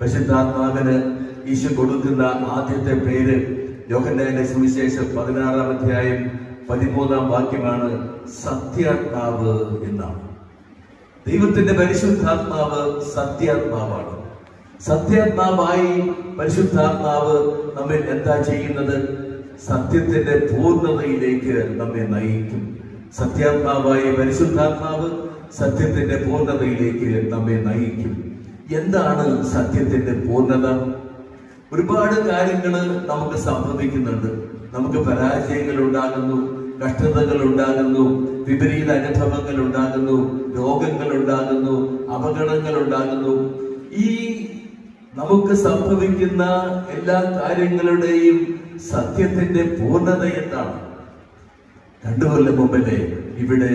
പരിശുദ്ധാത്മാവിന് ഈശോ കൊടുക്കുന്ന ആദ്യത്തെ പേര് യോഹന്നാന്റെ സുവിശേഷം പതിനാറാം അധ്യായം പതിമൂന്നാം വാക്യമാണ് സത്യാത്മാവ് എന്നാണ്. ദൈവത്തിന്റെ പരിശുദ്ധാത്മാവ് സത്യാത്മാവാണ്. സത്യാത്മാവായി പരിശുദ്ധാത്മാവ് നമ്മെ എന്താ ചെയ്യുന്നത്? സത്യത്തിന്റെ പൂർണതയിലേക്ക് നമ്മെ നയിക്കും. സത്യാത്മാവായ പരിശുദ്ധാത്മാവ് സത്യത്തിന്റെ പൂർണതയിലേക്ക് നമ്മെ നയിക്കും. എന്താണ് സത്യത്തിന്റെ പൂർണത? ഒരുപാട് കാര്യങ്ങൾ നമുക്ക് സംഭവിക്കുന്നുണ്ട്. നമുക്ക് പരാജയങ്ങൾ ഉണ്ടാകുന്നു കഷ്ടതകൾ ഉണ്ടാകുന്നു വിപരീത അനുഭവങ്ങൾ ഉണ്ടാകുന്നു രോഗങ്ങൾ ഉണ്ടാകുന്നു അപകടങ്ങൾ ഉണ്ടാകുന്നു ഈ നമുക്ക് സംഭവിക്കുന്ന എല്ലാ കാര്യങ്ങളുടെയും സത്യത്തിന്റെ പൂർണത എന്താണ്? രണ്ടു കൊല്ലം മുമ്പല്ലേ ഇവിടെ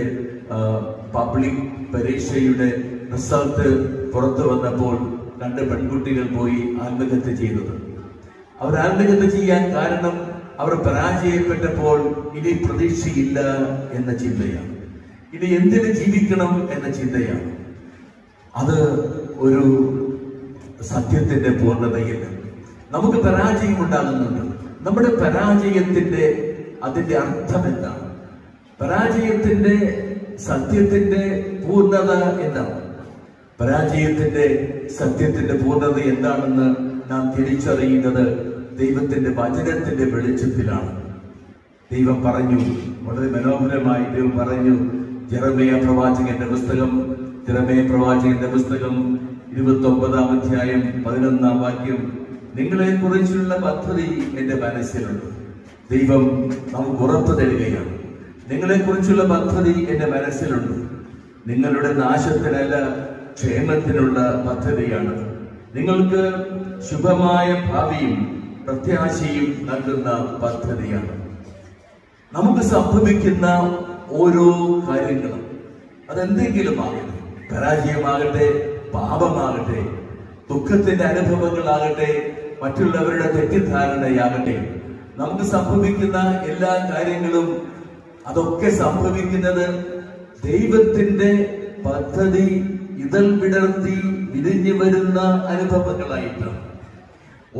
പബ്ലിക് പരീക്ഷയുടെ റിസൾട്ട് പുറത്തു വന്നപ്പോൾ രണ്ട് പെൺകുട്ടികൾ പോയി ആത്മഹത്യ ചെയ്തത്. അവർ ആത്മഹത്യ ചെയ്യാൻ കാരണം അവർ പരാജയപ്പെട്ടപ്പോൾ ഇനി പ്രതീക്ഷയില്ല എന്ന ചിന്തയാണ്. ഇനി എന്തിനു ജീവിക്കണം എന്ന ചിന്തയാണ്. അത് ഒരു സത്യത്തിന്റെ പൂർണതയില്ല നമുക്ക് പരാജയം ഉണ്ടാകുന്നുണ്ട്. നമ്മുടെ പരാജയത്തിന്റെ അതിന്റെ അർത്ഥം എന്താണ്? പരാജയത്തിന്റെ സത്യത്തിന്റെ പൂർണത എന്താണ്? പരാജയത്തിന്റെ സത്യത്തിന്റെ പൂർണത എന്താണെന്ന് നാം തിരിച്ചറിയുന്നത് ദൈവത്തിന്റെ വചനത്തിന്റെ വെളിച്ചത്തിലാണ്. ദൈവം പറഞ്ഞു വളരെ മനോഹരമായി ദൈവം പറഞ്ഞു ജെറമയ പ്രവാചകന്റെ പുസ്തകം ജെറമയ പ്രവാചകന്റെ പുസ്തകം ഇരുപത്തി ഒമ്പതാം അധ്യായം പതിനൊന്നാം വാക്യം നിങ്ങളെ കുറിച്ചുള്ള പദ്ധതി എന്റെ മനസ്സിലുണ്ട്. ദൈവം നമുക്ക് ഉറപ്പ് തരികയാണ്. നിങ്ങളെ കുറിച്ചുള്ള പദ്ധതി എന്റെ മനസ്സിലുണ്ട്. നിങ്ങളുടെ നാശത്തിനല്ല ക്ഷേമത്തിനുള്ള പദ്ധതിയാണ്. നിങ്ങൾക്ക് ശുഭമായ ഭാവിയും പ്രത്യാശയും നൽകുന്ന പദ്ധതിയാണ്. നമുക്ക് സംഭവിക്കുന്ന ഓരോ കാര്യങ്ങളും അതെന്തെങ്കിലും ആകട്ടെ പരാജയമാകട്ടെ പാപമാകട്ടെ ദുഃഖത്തിന്റെ അനുഭവങ്ങളാകട്ടെ മറ്റുള്ളവരുടെ തെറ്റിദ്ധാരണയാകട്ടെ നമുക്ക് സംഭവിക്കുന്ന എല്ലാ കാര്യങ്ങളും അതൊക്കെ സംഭവിക്കുന്നത് ദൈവത്തിന്റെ പദ്ധതി ഇതൾ വിടർത്തി വിരിഞ്ഞു വരുന്ന അനുഭവങ്ങളായിട്ട്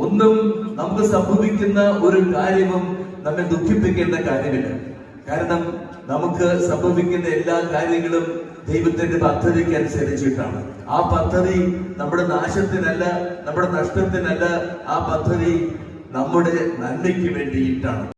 ഒന്നും നമുക്ക് സംഭവിക്കുന്ന ഒരു കാര്യവും നമ്മെ ദുഃഖിപ്പിക്കേണ്ട കാര്യമില്ല. കാരണം നമുക്ക് സംഭവിക്കുന്ന എല്ലാ കാര്യങ്ങളും ദൈവത്തിന്റെ പദ്ധതിക്ക് അനുസരിച്ചിട്ടാണ്. ആ പദ്ധതി നമ്മുടെ നാശത്തിനല്ല നമ്മുടെ നഷ്ടത്തിനല്ല ആ പദ്ധതി നമ്മുടെ നന്മയ്ക്ക് വേണ്ടിയിട്ടാണ്.